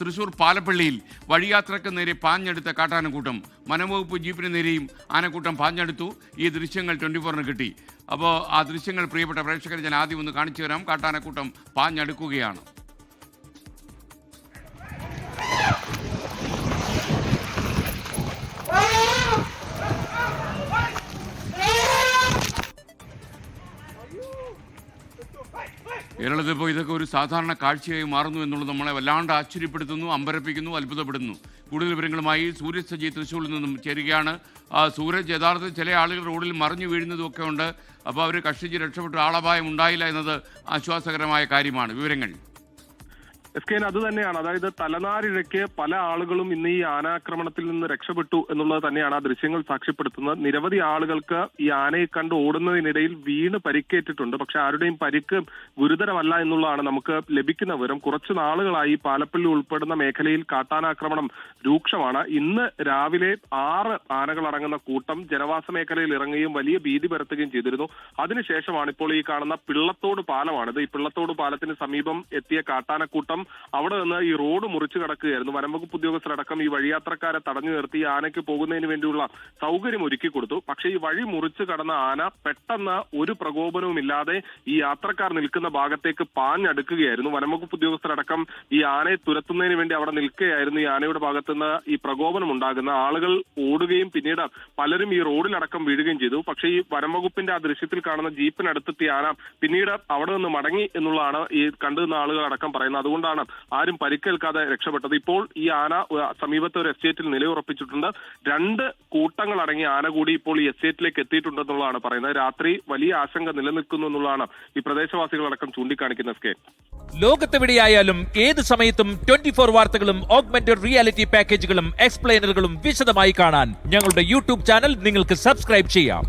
തൃശൂർ പാലപ്പള്ളിയിൽ വഴിയാത്രക്ക് നേരെ പാഞ്ഞെടുത്ത കാട്ടാനക്കൂട്ടം വനംവകുപ്പ് ജീപ്പിന് നേരെയും ആനക്കൂട്ടം പാഞ്ഞെടുത്തു. ഈ ദൃശ്യങ്ങൾ ട്വന്റി ഫോറിന് കിട്ടി. അപ്പോൾ ആ ദൃശ്യങ്ങൾ പ്രിയപ്പെട്ട പ്രേക്ഷകർ ഞാൻ ആദ്യം ഒന്ന് കാണിച്ചു തരാം. കാട്ടാനക്കൂട്ടം പാഞ്ഞെടുക്കുകയാണ്. കേരളത്തിൽ ഇപ്പോൾ ഇതൊക്കെ ഒരു സാധാരണ കാഴ്ചയായി മാറുന്നു എന്നുള്ളത് നമ്മളെ വല്ലാണ്ട് ആശ്ചര്യപ്പെടുത്തുന്നു അമ്പരപ്പിക്കുന്നു അത്ഭുതപ്പെടുന്നു. കൂടുതൽ വിവരങ്ങളുമായി സൂരജ് സജി തൃശ്ശൂരിൽ നിന്നും ചേരുകയാണ്. സൂരജ് യഥാർത്ഥത്തിൽ ചില ആളുകൾ റോഡിൽ മറിഞ്ഞു വീഴുന്നതും ഒക്കെ ഉണ്ട്. അപ്പോൾ അവർ കഷ്ടിച്ച് രക്ഷപ്പെട്ട. ആളപായം ഉണ്ടായില്ല എന്നത് ആശ്വാസകരമായ കാര്യമാണ്. വിവരങ്ങൾ. എസ് കെ അത് തന്നെയാണ്. അതായത് തലനാരിഴയ്ക്ക് പല ആളുകളും ഇന്ന് ഈ ആനാക്രമണത്തിൽ നിന്ന് രക്ഷപ്പെട്ടു എന്നുള്ളത് തന്നെയാണ് ആ ദൃശ്യങ്ങൾ സാക്ഷ്യപ്പെടുത്തുന്നത്. നിരവധി ആളുകൾക്ക് ഈ ആനയെ കണ്ട് ഓടുന്നതിനിടയിൽ വീണ് പരിക്കേറ്റിട്ടുണ്ട്. പക്ഷെ ആരുടെയും പരിക്ക് ഗുരുതരമല്ല എന്നുള്ളതാണ് നമുക്ക് ലഭിക്കുന്ന വിവരം. കുറച്ചു നാളുകളായി പാലപ്പള്ളി ഉൾപ്പെടുന്ന മേഖലയിൽ കാട്ടാനാക്രമണം രൂക്ഷമാണ്. ഇന്ന് രാവിലെ ആറ് ആനകളടങ്ങുന്ന കൂട്ടം ജനവാസ മേഖലയിൽ ഇറങ്ങുകയും വലിയ ഭീതി പരത്തുകയും ചെയ്തിരുന്നു. അതിനുശേഷമാണ് ഇപ്പോൾ ഈ കാണുന്ന പിള്ളത്തോട് പാലമാണിത്. ഈ പിള്ളത്തോട് പാലത്തിന് സമീപം എത്തിയ കാട്ടാനക്കൂട്ടം അവിടെ നിന്ന് ഈ റോഡ് മുറിച്ചു കടക്കുകയായിരുന്നു. വനംവകുപ്പ് ഉദ്യോഗസ്ഥരടക്കം ഈ വഴിയാത്രക്കാരെ തടഞ്ഞു നിർത്തി ആനയ്ക്ക് പോകുന്നതിന് വേണ്ടിയുള്ള സൗകര്യം ഒരുക്കി കൊടുത്തു. പക്ഷേ ഈ വഴി മുറിച്ചു കടന്ന ആന പെട്ടെന്ന് ഒരു പ്രകോപനവും ഇല്ലാതെ ഈ യാത്രക്കാർ നിൽക്കുന്ന ഭാഗത്തേക്ക് പാഞ്ഞടുക്കുകയായിരുന്നു. വനംവകുപ്പ് ഉദ്യോഗസ്ഥരടക്കം ഈ ആനയെ തുരത്തുന്നതിന് വേണ്ടി അവിടെ നിൽക്കുകയായിരുന്നു. ഈ ആനയുടെ ഭാഗത്തുനിന്ന് ഈ പ്രകോപനം ഉണ്ടാകുന്ന ആളുകൾ ഓടുകയും പിന്നീട് പലരും ഈ റോഡിലടക്കം വീഴുകയും ചെയ്തു. പക്ഷേ ഈ വനംവകുപ്പിന്റെ ആ ദൃശ്യത്തിൽ കാണുന്ന ജീപ്പിനടുത്തെത്തിയ ആന പിന്നീട് അവിടെ നിന്ന് മടങ്ങി എന്നുള്ളതാണ് ഈ കണ്ടുനിന്ന ആളുകൾ അടക്കം പറയുന്നത് അതുകൊണ്ടാണ് ആരും പരിക്കേൽക്കാതെ രക്ഷപ്പെട്ടത്. ഇപ്പോൾ ഈ ആന സമീപത്തെ ഒരു എസ്റ്റേറ്റിൽ നിലയുറപ്പിച്ചിട്ടുണ്ട്. രണ്ട് കൂട്ടങ്ങൾ അടങ്ങിയ ആന കൂടി ഇപ്പോൾ ഈ എസ്റ്റേറ്റിലേക്ക് എത്തിയിട്ടുണ്ടെന്നുള്ളതാണ് പറയുന്നത്. രാത്രി വലിയ ആശങ്ക നിലനിൽക്കുന്നു എന്നുള്ളതാണ് ഈ പ്രദേശവാസികളടക്കം ചൂണ്ടിക്കാണിക്കുന്ന എസ് കെ ലോകത്തെവിടെയായാലും ഏത് സമയത്തും ട്വന്റി ഫോർ വാർത്തകളും ഓഗ്മെന്റഡ് റിയാലിറ്റി പാക്കേജുകളും എക്സ്പ്ലെയിനറുകളും വിശദമായി കാണാൻ ഞങ്ങളുടെ യൂട്യൂബ് ചാനൽ നിങ്ങൾക്ക് സബ്സ്ക്രൈബ് ചെയ്യാം.